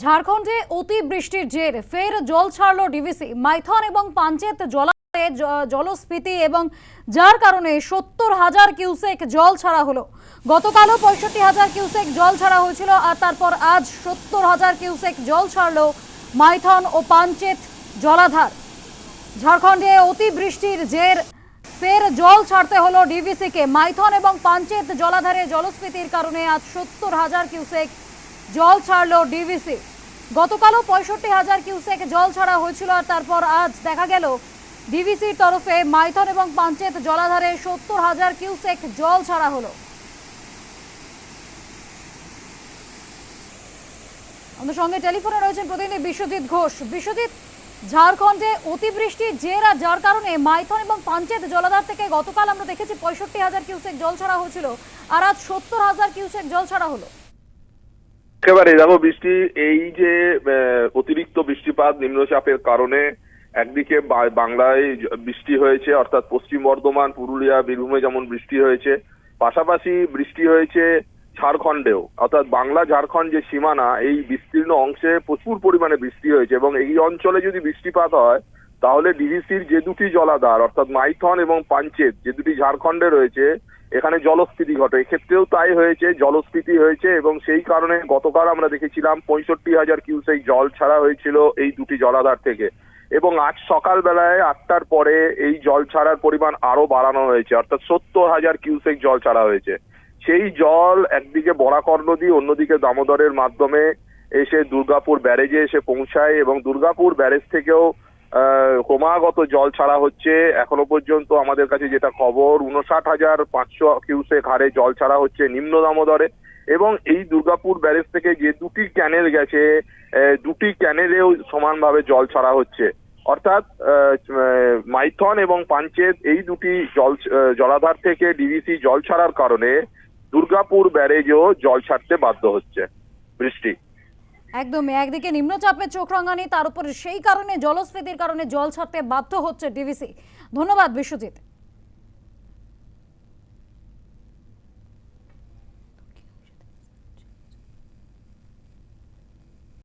ঝাড়খণ্ডে অতিবৃষ্টির জের। ফের জল ছাড়ল ডিভিসি। মাইথন এবং পাঞ্চেত জলাশয়ে জলস্ফীতি এবং যার কারণে সত্তর হাজার কিউসেক জল ছাড়া হলো। গতকালও পঁয়ষট্টি হাজার কিউসেক জল ছাড়া হয়েছিল আর তারপর আজ সত্তর হাজার কিউসেক জল ছাড়ল মাইথন ও পাঞ্চেত জলাধার। ঝাড়খণ্ডে অতিবৃষ্টির জের। ফের জল ছাড়তে হলো ডিভিসিকে। মাইথন এবং পাঞ্চেত জলাধারে জলস্ফীতির কারণে আজ সত্তর হাজার কিউসেক জল ছাড়লো ডিভিসি গতকালও পঁয়ষট্টি হাজার কিউসেক জল ছাড়া হয়েছিল আর তারপর আজ দেখা গেল ডিভিসির তরফে মাইথন এবং পাঞ্চেত জলাধারে সত্তর হাজার কিউসেক জল ছাড়া হলো। আমাদের সঙ্গে টেলিফোনে রয়েছেন প্রতিনিধি বিশ্বজিৎ ঘোষ। বিশ্বজিৎ, ঝাড়খণ্ডে অতিবৃষ্টি জের যার কারণে মাইথন এবং পাঞ্চেত জলাধার থেকে গতকাল আমরা দেখেছি পঁয়ষট্টি হাজার কিউসেক জল ছাড়া হয়েছিল আর আজ সত্তর হাজার কিউসেক জল ছাড়া হলো। একেবারে দেখো বৃষ্টি, এই যে অতিরিক্ত বৃষ্টিপাত নিম্নচাপের কারণে একদিকে বাংলায় বৃষ্টি হয়েছে, অর্থাৎ পশ্চিম বর্ধমান, পুরুলিয়া, বীরভূমে যেমন বৃষ্টি হয়েছে, পাশাপাশি বৃষ্টি হয়েছে ঝাড়খণ্ডেও। অর্থাৎ বাংলা, ঝাড়খণ্ড যে সীমানা, এই বিস্তীর্ণ অংশে প্রচুর পরিমাণে বৃষ্টি হয়েছে এবং এই অঞ্চলে যদি বৃষ্টিপাত হয়, তাহলে ডিভিসির যে দুটি জলাধার, অর্থাৎ মাইথন এবং পাঞ্চেত, যে দুটি ঝাড়খণ্ডে রয়েছে এখানে জলস্ফীতি ঘটে। এক্ষেত্রেও তাই হয়েছে, জলস্ফীতি হয়েছে এবং সেই কারণে গতকাল আমরা দেখেছিলাম পঁয়ষট্টি হাজার কিউসেক জল ছাড়া হয়েছিল এই দুটি জলাধার থেকে। এবং আজ সকালবেলায় আটটার পরে এই জল ছাড়ার পরিমাণ আরও বাড়ানো হয়েছে। অর্থাৎ সত্তর হাজার কিউসেক জল ছাড়া হয়েছে। সেই জল একদিকে বরাকর নদী, অন্যদিকে দামোদরের মাধ্যমে এসে দুর্গাপুর ব্যারেজে এসে পৌঁছায় এবং দুর্গাপুর ব্যারেজ থেকেও ক্রমাগত জল ছাড়া হচ্ছে। এখনও পর্যন্ত আমাদের কাছে যেটা খবর, উনষাট হাজার পাঁচশো কিউসেক হারে জল ছাড়া হচ্ছে নিম্ন দামোদরে। এবং এই দুর্গাপুর ব্যারেজ থেকে যে দুটি ক্যানেল গেছে দুটি ক্যানেলেও সমানভাবে জল ছাড়া হচ্ছে। অর্থাৎ মাইথন এবং পাঞ্চেত এই দুটি জল জলাধার থেকে ডিভিসি জল ছাড়ার কারণে দুর্গাপুর ব্যারেজও জল ছাড়তে বাধ্য হচ্ছে। বৃষ্টি। একদমই একদিকে নিম্নচাপের চোখ রঙানি, তার উপরে সেই কারণে জলস্ফীতির কারণে জল ছাড়তে বাধ্য হচ্ছে ডিভিসি ধন্যবাদ বিশ্বজিৎ।